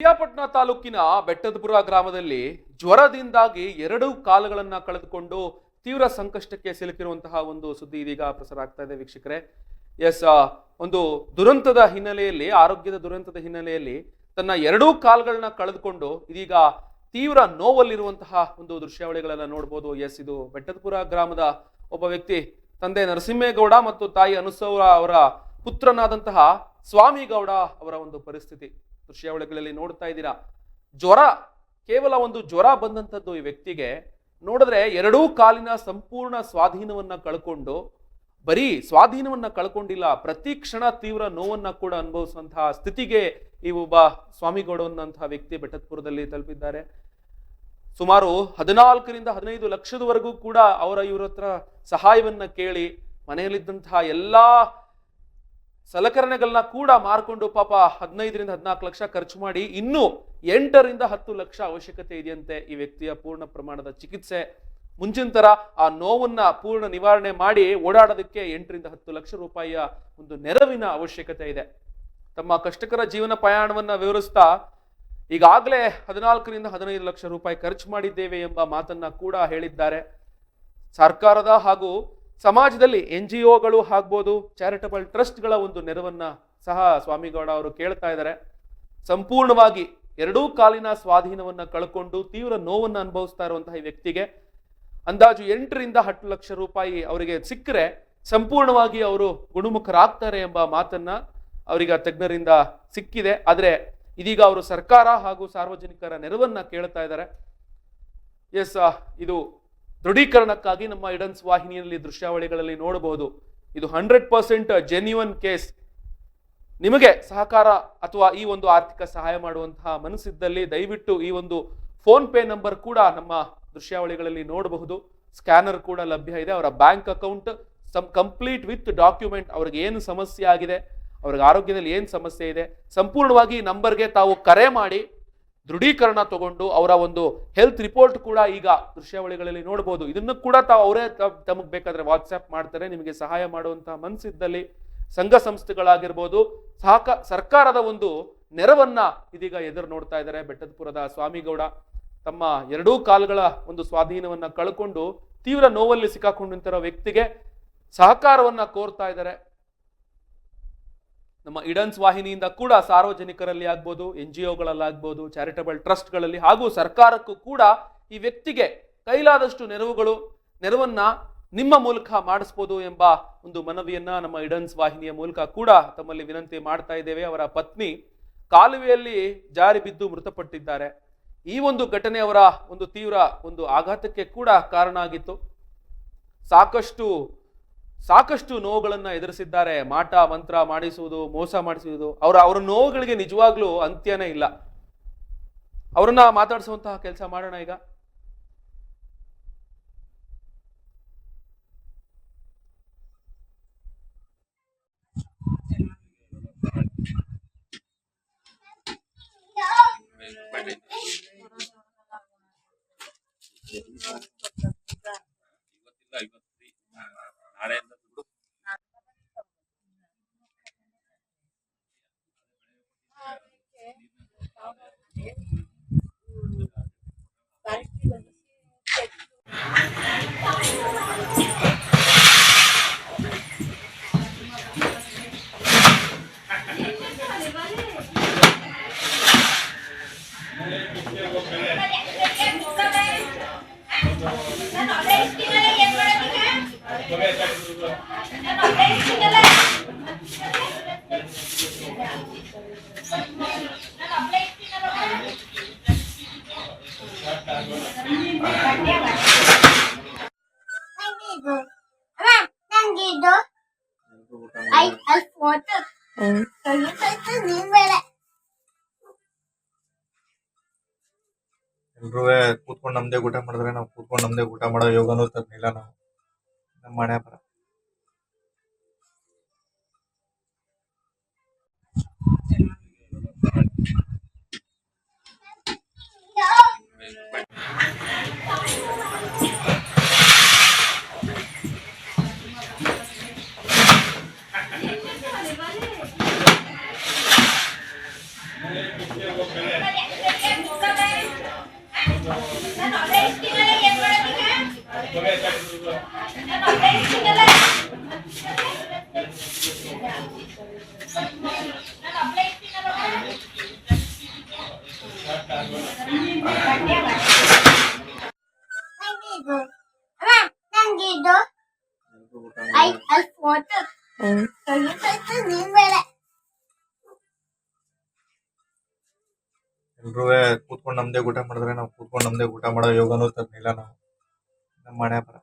ಪಿರಿಯಾಪಟ್ಟಣ ತಾಲೂಕಿನ ಬೆಟ್ಟದಪುರ ಗ್ರಾಮದಲ್ಲಿ ಜ್ವರದಿಂದಾಗಿ ಎರಡು ಕಾಲುಗಳನ್ನ ಕಳೆದುಕೊಂಡು ತೀವ್ರ ಸಂಕಷ್ಟಕ್ಕೆ ಸಿಲುಕಿರುವಂತಹ ಒಂದು ಸುದ್ದಿ ಇದೀಗ ಪ್ರಸಾರ ಆಗ್ತಾ ಇದೆ ವೀಕ್ಷಕರೇ. ಎಸ್ ಒಂದು ದುರಂತದ ಹಿನ್ನೆಲೆಯಲ್ಲಿ, ಆರೋಗ್ಯದ ದುರಂತದ ಹಿನ್ನೆಲೆಯಲ್ಲಿ ತನ್ನ ಎರಡೂ ಕಾಲುಗಳನ್ನ ಕಳೆದುಕೊಂಡು ಇದೀಗ ತೀವ್ರ ನೋವಲ್ಲಿರುವಂತಹ ಒಂದು ದೃಶ್ಯಾವಳಿಗಳನ್ನ ನೋಡ್ಬೋದು. ಎಸ್, ಇದು ಬೆಟ್ಟದಪುರ ಗ್ರಾಮದ ಒಬ್ಬ ವ್ಯಕ್ತಿ, ತಂದೆ ನರಸಿಂಹೇಗೌಡ ಮತ್ತು ತಾಯಿ ಅನುಸೌರ ಅವರ ಪುತ್ರನಾದಂತಹ ಸ್ವಾಮಿಗೌಡ ಅವರ ಒಂದು ಪರಿಸ್ಥಿತಿ. ದೃಶ್ಯಾವಳಿಗಳಲ್ಲಿ ನೋಡ್ತಾ ಇದ್ದೀರಾ? ಜ್ವರ, ಕೇವಲ ಒಂದು ಜ್ವರ ಬಂದಂಥದ್ದು ಈ ವ್ಯಕ್ತಿಗೆ. ನೋಡಿದ್ರೆ ಎರಡೂ ಕಾಲಿನ ಸಂಪೂರ್ಣ ಸ್ವಾಧೀನವನ್ನ ಕಳ್ಕೊಂಡು, ಬರೀ ಸ್ವಾಧೀನವನ್ನ ಕಳ್ಕೊಂಡಿಲ್ಲ, ಪ್ರತಿ ಕ್ಷಣ ತೀವ್ರ ನೋವನ್ನ ಕೂಡ ಅನುಭವಿಸುವಂತಹ ಸ್ಥಿತಿಗೆ ಈ ಒಬ್ಬ ಸ್ವಾಮಿಗೌಡ ಅನ್ನುವಂತಹ ವ್ಯಕ್ತಿ ಬೆಟ್ಟದಪುರದಲ್ಲಿ ತಲುಪಿದ್ದಾರೆ. ಸುಮಾರು ಹದಿನಾಲ್ಕರಿಂದ ಹದಿನೈದು ಲಕ್ಷದವರೆಗೂ ಕೂಡ ಅವರ ಇವರತ್ರ ಹತ್ರ ಸಹಾಯವನ್ನ ಕೇಳಿ, ಮನೆಯಲ್ಲಿದ್ದಂತಹ ಎಲ್ಲಾ ಸಲಕರಣೆಗಳನ್ನ ಕೂಡ ಮಾರ್ಕೊಂಡು ಪಾಪ ಹದಿನೈದರಿಂದ ಹದಿನಾಲ್ಕು ಲಕ್ಷ ಖರ್ಚು ಮಾಡಿ ಇನ್ನೂ ಎಂಟರಿಂದ ಹತ್ತು ಲಕ್ಷ ಅವಶ್ಯಕತೆ ಇದೆಯಂತೆ ಈ ವ್ಯಕ್ತಿಯ ಪೂರ್ಣ ಪ್ರಮಾಣದ ಚಿಕಿತ್ಸೆ. ಮುಂಚಿನ ತರ ಆ ನೋವನ್ನ ಪೂರ್ಣ ನಿವಾರಣೆ ಮಾಡಿ ಓಡಾಡೋದಕ್ಕೆ ಎಂಟರಿಂದ ಹತ್ತು ಲಕ್ಷ ರೂಪಾಯಿಯ ಒಂದು ನೆರವಿನ ಅವಶ್ಯಕತೆ ಇದೆ. ತಮ್ಮ ಕಷ್ಟಕರ ಜೀವನ ಪ್ರಯಾಣವನ್ನ ವಿವರಿಸ್ತಾ ಈಗಾಗಲೇ ಹದಿನಾಲ್ಕರಿಂದ ಹದಿನೈದು ಲಕ್ಷ ರೂಪಾಯಿ ಖರ್ಚು ಮಾಡಿದ್ದೇವೆ ಎಂಬ ಮಾತನ್ನ ಕೂಡ ಹೇಳಿದ್ದಾರೆ. ಸರ್ಕಾರದ ಹಾಗೂ ಸಮಾಜದಲ್ಲಿ ಎನ್ ಜಿ ಒಗಳು ಆಗ್ಬೋದು, ಚಾರಿಟಬಲ್ ಟ್ರಸ್ಟ್ಗಳ ಒಂದು ನೆರವನ್ನ ಸಹ ಸ್ವಾಮಿಗೌಡ ಅವರು ಕೇಳ್ತಾ ಇದ್ದಾರೆ. ಸಂಪೂರ್ಣವಾಗಿ ಎರಡೂ ಕಾಲಿನ ಸ್ವಾಧೀನವನ್ನು ಕಳ್ಕೊಂಡು ತೀವ್ರ ನೋವನ್ನು ಅನುಭವಿಸ್ತಾ ಇರುವಂತಹ ಈ ವ್ಯಕ್ತಿಗೆ ಅಂದಾಜು ಎಂಟರಿಂದ ಹತ್ತು ಲಕ್ಷ ರೂಪಾಯಿ ಅವರಿಗೆ ಸಿಕ್ಕರೆ ಸಂಪೂರ್ಣವಾಗಿ ಅವರು ಗುಣಮುಖರಾಗ್ತಾರೆ ಎಂಬ ಮಾತನ್ನ ಅವರಿಗೆ ತಜ್ಞರಿಂದ ಸಿಕ್ಕಿದೆ. ಆದರೆ ಇದೀಗ ಅವರು ಸರ್ಕಾರ ಹಾಗೂ ಸಾರ್ವಜನಿಕರ ನೆರವನ್ನ ಕೇಳ್ತಾ ಇದ್ದಾರೆ. ಎಸ್, ಇದು ದೃಢೀಕರಣಕ್ಕಾಗಿ ನಮ್ಮ ಇಡನ್ಸ್ ವಾಹಿನಿಯಲ್ಲಿ ದೃಶ್ಯಾವಳಿಗಳಲ್ಲಿ ನೋಡಬಹುದು. ಇದು ಹಂಡ್ರೆಡ್ ಪರ್ಸೆಂಟ್ ಜೆನ್ಯುವನ್ ಕೇಸ್ ನಿಮಗೆ ಸಹಕಾರ ಅಥವಾ ಈ ಒಂದು ಆರ್ಥಿಕ ಸಹಾಯ ಮಾಡುವಂತಹ ಮನಸ್ಸಿದ್ದಲ್ಲಿ ದಯವಿಟ್ಟು ಈ ಒಂದು ಫೋನ್ ಪೇ ನಂಬರ್ ಕೂಡ ನಮ್ಮ ದೃಶ್ಯಾವಳಿಗಳಲ್ಲಿ ನೋಡಬಹುದು. ಸ್ಕ್ಯಾನರ್ ಕೂಡ ಲಭ್ಯ ಇದೆ. ಅವರ bank account some complete with document ಅವ್ರಿಗೆ ಏನು ಸಮಸ್ಯೆ ಆಗಿದೆ, ಅವ್ರಿಗೆ ಆರೋಗ್ಯದಲ್ಲಿ ಏನು ಸಮಸ್ಯೆ ಇದೆ, ಸಂಪೂರ್ಣವಾಗಿ ನಂಬರ್ಗೆ ತಾವು ಕರೆ ಮಾಡಿ ದೃಢೀಕರಣ ತಗೊಂಡು ಅವರ ಒಂದು ಹೆಲ್ತ್ ರಿಪೋರ್ಟ್ ಕೂಡ ಈಗ ದೃಶ್ಯಾವಳಿಗಳಲ್ಲಿ ನೋಡಬಹುದು ಇದನ್ನು ಕೂಡ ತಾವು ಅವರೇ ತಮಗೆ ಬೇಕಾದ್ರೆ ವಾಟ್ಸ್ಆ್ಯಪ್ ಮಾಡ್ತಾರೆ, ನಿಮಗೆ ಸಹಾಯ ಮಾಡುವಂತಹ ಮನಸ್ಸಿದ್ದಲ್ಲಿ ಸಂಘ ಸಂಸ್ಥೆಗಳಾಗಿರ್ಬೋದು ಸಹಕ ಸರ್ಕಾರದ ಒಂದು ನೆರವನ್ನ ಇದೀಗ ಎದುರು ನೋಡ್ತಾ ಇದ್ದಾರೆ ಬೆಟ್ಟದಪುರದ ಸ್ವಾಮಿಗೌಡ. ತಮ್ಮ ಎರಡೂ ಕಾಲುಗಳ ಒಂದು ಸ್ವಾಧೀನವನ್ನ ಕಳ್ಕೊಂಡು ತೀವ್ರ ನೋವಲ್ಲಿ ಸಿಕ್ಕಾಕೊಂಡು ನಿಂತಿರೋ ವ್ಯಕ್ತಿಗೆ ಸಹಕಾರವನ್ನ ಕೋರ್ತಾ ಇದ್ದಾರೆ. ನಮ್ಮ ಇಡನ್ಸ್ ವಾಹಿನಿಯಿಂದ ಕೂಡ ಸಾರ್ವಜನಿಕರಲ್ಲಿ ಆಗ್ಬೋದು ಎನ್ ಜಿ ಒಗಳಲ್ಲಾಗ್ಬೋದು ಚಾರಿಟಬಲ್ ಟ್ರಸ್ಟ್ಗಳಲ್ಲಿ ಹಾಗೂ ಸರ್ಕಾರಕ್ಕೂ ಕೂಡ ಈ ವ್ಯಕ್ತಿಗೆ ಕೈಲಾದಷ್ಟು ನೆರವುಗಳು, ನೆರವನ್ನ ನಿಮ್ಮ ಮೂಲಕ ಮಾಡಿಸ್ಬೋದು ಎಂಬ ಒಂದು ಮನವಿಯನ್ನ ನಮ್ಮ ಇಡನ್ಸ್ ವಾಹಿನಿಯ ಮೂಲಕ ಕೂಡ ತಮ್ಮಲ್ಲಿ ವಿನಂತಿ ಮಾಡ್ತಾ ಇದ್ದೇವೆ. ಅವರ ಪತ್ನಿ ಕಾಲುವೆಯಲ್ಲಿ ಜಾರಿ ಬಿದ್ದು ಮೃತಪಟ್ಟಿದ್ದಾರೆ. ಈ ಒಂದು ಘಟನೆ ಅವರ ಒಂದು ತೀವ್ರ ಒಂದು ಆಘಾತಕ್ಕೆ ಕೂಡ ಕಾರಣ ಆಗಿತ್ತು. ಸಾಕಷ್ಟು ಸಾಕಷ್ಟು ನೋವುಗಳನ್ನ ಎದುರಿಸಿದ್ದಾರೆ. ಮಾಟ, ಮಂತ್ರ ಮಾಡಿಸುವುದು, ಮೋಸ ಮಾಡಿಸುವುದು. ಅವರ ಅವರ ನೋವುಗಳಿಗೆ ನಿಜವಾಗ್ಲೂ ಅಂತ್ಯನೇ ಇಲ್ಲ. ಅವರನ್ನ ಮಾತಾಡಿಸುವಂತಹ ಕೆಲಸ ಮಾಡೋಣ ಈಗ. ಇವತ್ತಿಲ್ಲ, ಇವತ್ತು. ನಾಳೆಯಿಂದ ಎಲ್ರೂ ಕೂತ್ಕೊಂಡು ನಮ್ದೇ ಊಟ ಮಾಡಿದ್ರೆ ನಾವು ಕೂತ್ಕೊಂಡು ನಮ್ದೇ ಊಟ ಮಾಡೋ ಯೋಗನೂ ತರಲಿಲ್ಲ ನಾವು. ಪ್ರಮಾಣ ಬರುತ್ತೆ Gracias. ಎಲ್ರೂ ಕೂತ್ಕೊಂಡು ನಮ್ದೇ ಊಟ ಮಾಡಿದ್ರೆ ನಾವು ಕೂತ್ಕೊಂಡು ನಮ್ದೇ ಊಟ ಮಾಡೋ ಯೋಗನೂ ತರ್ಲಿಲ್ಲ ನಾವು. ನಮ್ಮ ಮನೆ ಬರ